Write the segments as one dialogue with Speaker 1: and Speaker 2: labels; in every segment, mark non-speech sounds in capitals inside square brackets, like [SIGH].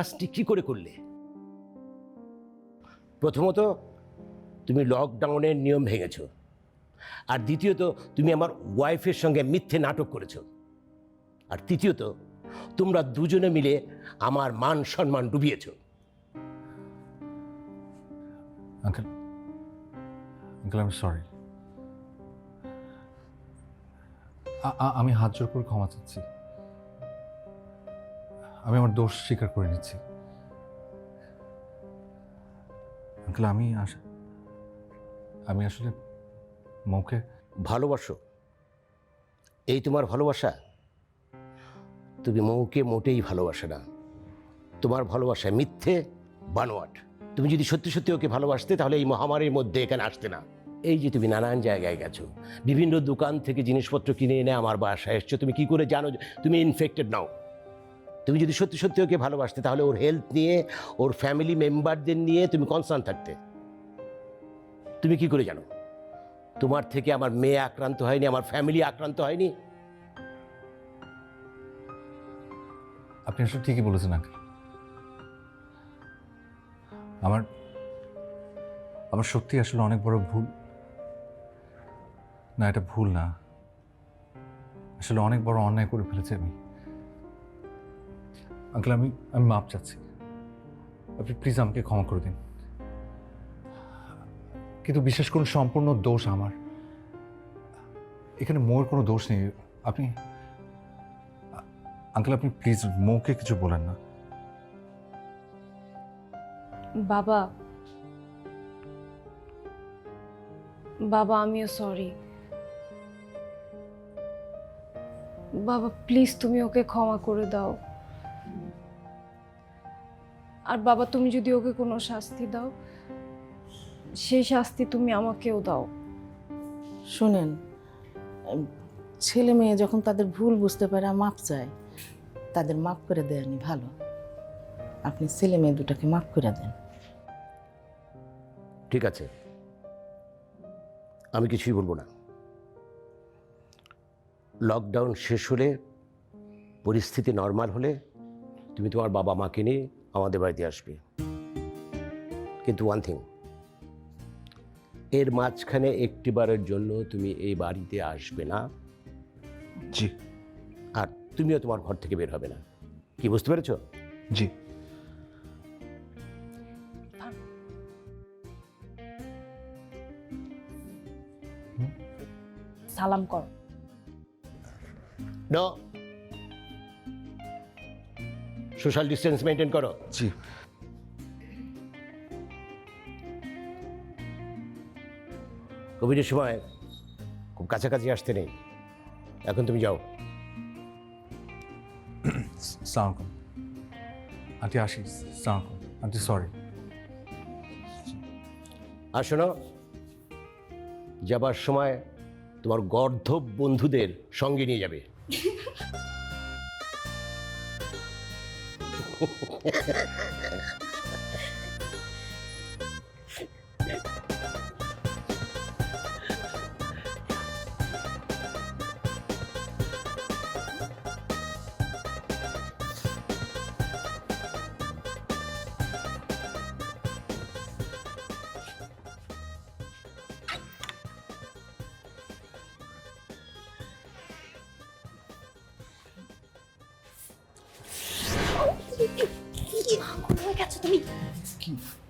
Speaker 1: কাজটি কি করে করলে? প্রথমত, তুমি লকডাউনের নিয়ম ভেঙেছ। আর দ্বিতীয়ত, তুমি আমার ওয়াইফের সঙ্গে মিথ্যে নাটক করেছ। আর তৃতীয়ত, তোমরা দুজনে মিলে আমার মান সম্মান ডুবিয়েছো।
Speaker 2: আঙ্কেল সরি আমি হাত জোর করে ক্ষমা চাচ্ছি। আমি আমার দোষ স্বীকার করে নিচ্ছি। আঙ্কেল, আমি আমি আসলে মৌকে
Speaker 1: ভালোবাসো। এই তোমার ভালোবাসা তুমি মৌকে মোটেই ভালোবাসে না। তোমার ভালোবাসা মিথ্যে বানোয়াট। তুমি যদি সত্যি সত্যি ওকে ভালোবাসতে, তাহলে এই মহামারীর মধ্যে এখানে আসতে না। এই যে তুমি নানান জায়গায় গেছো, বিভিন্ন দোকান থেকে জিনিসপত্র কিনে এনে আমার বাসায় এসছো, তুমি কি করে জানো তুমি ইনফেক্টেড নাও? তুমি যদি সত্যি সত্যি ওকে ভালোবাসতে, তাহলে ওর হেলথ নিয়ে, ওর ফ্যামিলি মেম্বারদের নিয়ে তুমি কনসার্ন থাকতে। তুমি কি করে জানো? তোমার থেকে আমার মেয়ে আক্রান্ত হয়নি, আমার ফ্যামিলি আক্রান্ত হয়নি।
Speaker 2: আপনি আসলে ঠিকই বলেছেন আঙ্কেল আমার আমার সত্যি আসলে অনেক বড় ভুল। না, এটা ভুল না। আসলে অনেক বড় অন্যায় করে ফেলেছি আমি। আঙ্কেল, আমি আমি মাপ চাচ্ছি। আপনি প্লিজ আমাকে ক্ষমা করে দিন। কিন্তু বিশেষ করে সম্পূর্ণ দোষ আমার। এখানে মোর কোনো দোষ নেই। আপনি, আঙ্কেল, আপনি প্লিজ মোকে কিছু বলেন না।
Speaker 3: বাবা বাবা, আমিও সরি বাবা প্লিজ তুমি ওকে ক্ষমা করে দাও। আর বাবা তুমি যদি ওকে কোনো শাস্তি দাও সেই শাস্তি তুমি আমাকেও দাও।
Speaker 4: শোনেন ছেলে মেয়ে যখন তাদের ভুল বুঝতে পারে আর মাপ চায় তাদের মাফ করে দেয়নি ভালো। আপনি ছেলে মেয়ে দুটাকে মাফ করে দেন।
Speaker 1: ঠিক আছে। আমি কিছুই বলব না। লকডাউন শেষ হলে পরিস্থিতি নর্মাল হলে তুমি তোমার বাবা মাকে নিয়ে আমাদের বাড়িতে আসবে। কিন্তু ওয়ান থিং এর মাঝখানে একটিবারের জন্য তুমি এই বাড়িতে আসবে না।
Speaker 2: জি।
Speaker 1: আর তুমিও তোমার ঘর থেকে বের হবে না। কি বুঝতে পেরেছ?
Speaker 2: জি।
Speaker 3: সালাম কর।
Speaker 1: নো সোশ্যাল ডিস্টেন্স মেনটেন করো।
Speaker 2: জি।
Speaker 1: কোভিডের সময় খুব কাছাকাছি আসতে নেই। এখন তুমি যাও।
Speaker 2: আন্টি আসি। আন্টি সরি
Speaker 1: আর শোনো যাবার সময় তোমার গর্ধব বন্ধুদের সঙ্গে নিয়ে যাবে। [LAUGHS]
Speaker 3: Oh. [LAUGHS]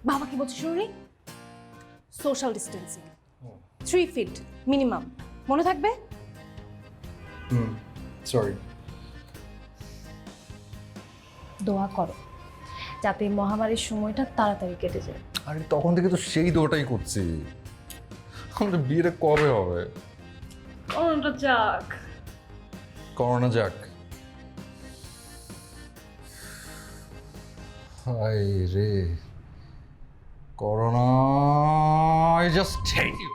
Speaker 3: বাবা কি বলছো শুনুনি? Social distancing three feet minimum মনে থাকবে?
Speaker 2: সরি
Speaker 3: দোয়া করো যাতে মহামারীর সময়টা তাড়াতাড়ি কেটে যায়।
Speaker 2: আরে তখন থেকে তো সেই দোটাই করছি। আমাদের বিয়েটা কবে হবে?
Speaker 3: করোনাটা যাক।
Speaker 2: করোনা যাক। হাই রে। Corona I just hate you